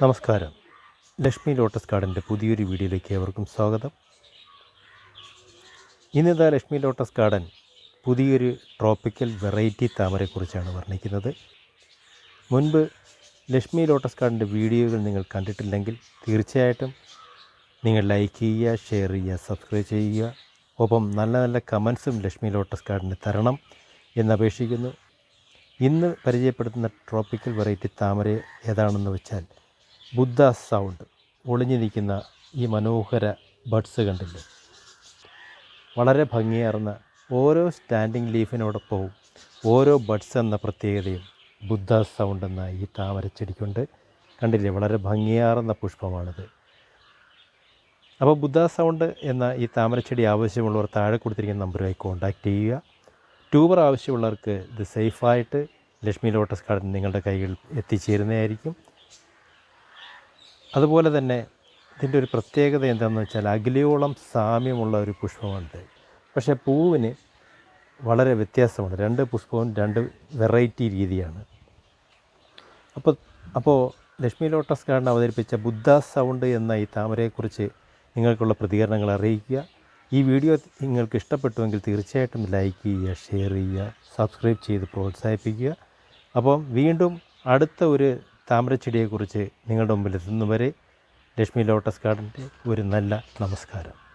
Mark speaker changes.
Speaker 1: നമസ്കാരം. ലക്ഷ്മി ലോട്ടസ് ഗാർഡന്റെ പുതിയൊരു വീഡിയോയിലേക്ക് ഏവർക്കും സ്വാഗതം. ഇന്നിതാ ലക്ഷ്മി ലോട്ടസ് ഗാർഡൻ പുതിയൊരു ട്രോപ്പിക്കൽ വെറൈറ്റി താമരയെക്കുറിച്ചാണ് വർണിക്കുന്നത്. മുൻപ് ലക്ഷ്മി ലോട്ടസ് ഗാർഡന്റെ വീഡിയോകൾ നിങ്ങൾ കണ്ടിട്ടില്ലെങ്കിൽ തീർച്ചയായിട്ടും നിങ്ങൾ ലൈക്ക് ചെയ്യുക ഷെയർ ചെയ്യുക സബ്സ്ക്രൈബ് ചെയ്യുക. ഒപ്പം നല്ല നല്ല കമൻസും ലക്ഷ്മി ലോട്ടസ് ഗാർഡന് തരണം എന്നപേക്ഷിക്കുന്നു. ഇന്ന് പരിചയപ്പെടുത്തുന്ന ട്രോപ്പിക്കൽ വെറൈറ്റി താമര ഏതാണെന്ന് വെച്ചാൽ ബുദ്ധ സൗണ്ട് ഒളിഞ്ഞു നിൽക്കുന്ന ഈ മനോഹര ബഡ്സ് കണ്ടില്ലേ? വളരെ ഭംഗിയാർന്ന ഓരോ സ്റ്റാൻഡിങ് ലീഫിനോടൊപ്പവും ഓരോ ബഡ്സ് എന്ന പ്രത്യേകതയും ബുദ്ധ സൗണ്ട് എന്ന ഈ താമരച്ചെടിക്കുണ്ട് കണ്ടില്ലേ? വളരെ ഭംഗിയാർന്ന പുഷ്പമാണിത്. അപ്പോൾ ബുദ്ധ സൗണ്ട് എന്ന ഈ താമരച്ചെടി ആവശ്യമുള്ളവർ താഴെ കൊടുത്തിരിക്കുന്ന നമ്പറുമായി കോൺടാക്റ്റ് ചെയ്യുക. ട്യൂബർ ആവശ്യമുള്ളവർക്ക് ഇത് സേഫായിട്ട് ലക്ഷ്മി ലോട്ടസ് ഗാർഡൻ നിങ്ങളുടെ കൈകളിൽ എത്തിച്ചേരുന്നതായിരിക്കും. അതുപോലെ തന്നെ ഇതിന്റെ ഒരു പ്രത്യേകത എന്താണെന്ന് വെച്ചാൽ അഖിലയോളം സാമ്യമുള്ള ഒരു പുഷ്പമുണ്ട്. പക്ഷേ പൂവിന് വളരെ വ്യത്യാസമുണ്ട്. രണ്ട് പുഷ്പവും രണ്ട് വെറൈറ്റി രീതിയാണ്. അപ്പോൾ അപ്പോൾ ലക്ഷ്മി ലോട്ടസ് ഗാർഡൻ അവതരിപ്പിച്ച ബുദ്ധ സൗണ്ട് എന്ന ഈ താമരയെക്കുറിച്ച് നിങ്ങൾക്കുള്ള പ്രതികരണങ്ങൾ അറിയിക്കുക. ഈ വീഡിയോ നിങ്ങൾക്ക് ഇഷ്ടപ്പെട്ടുവെങ്കിൽ തീർച്ചയായിട്ടും ലൈക്ക് ചെയ്യുക ഷെയർ ചെയ്യുക സബ്സ്ക്രൈബ് ചെയ്ത് പ്രോത്സാഹിപ്പിക്കുക. അപ്പം വീണ്ടും അടുത്ത ഒരു താമരച്ചെടിയെക്കുറിച്ച് നിങ്ങളുടെ മുമ്പിൽ എത്തുന്നവരെ ലക്ഷ്മി ലോട്ടസ് ഗാർഡന്റെ ഒരു നല്ല നമസ്കാരം.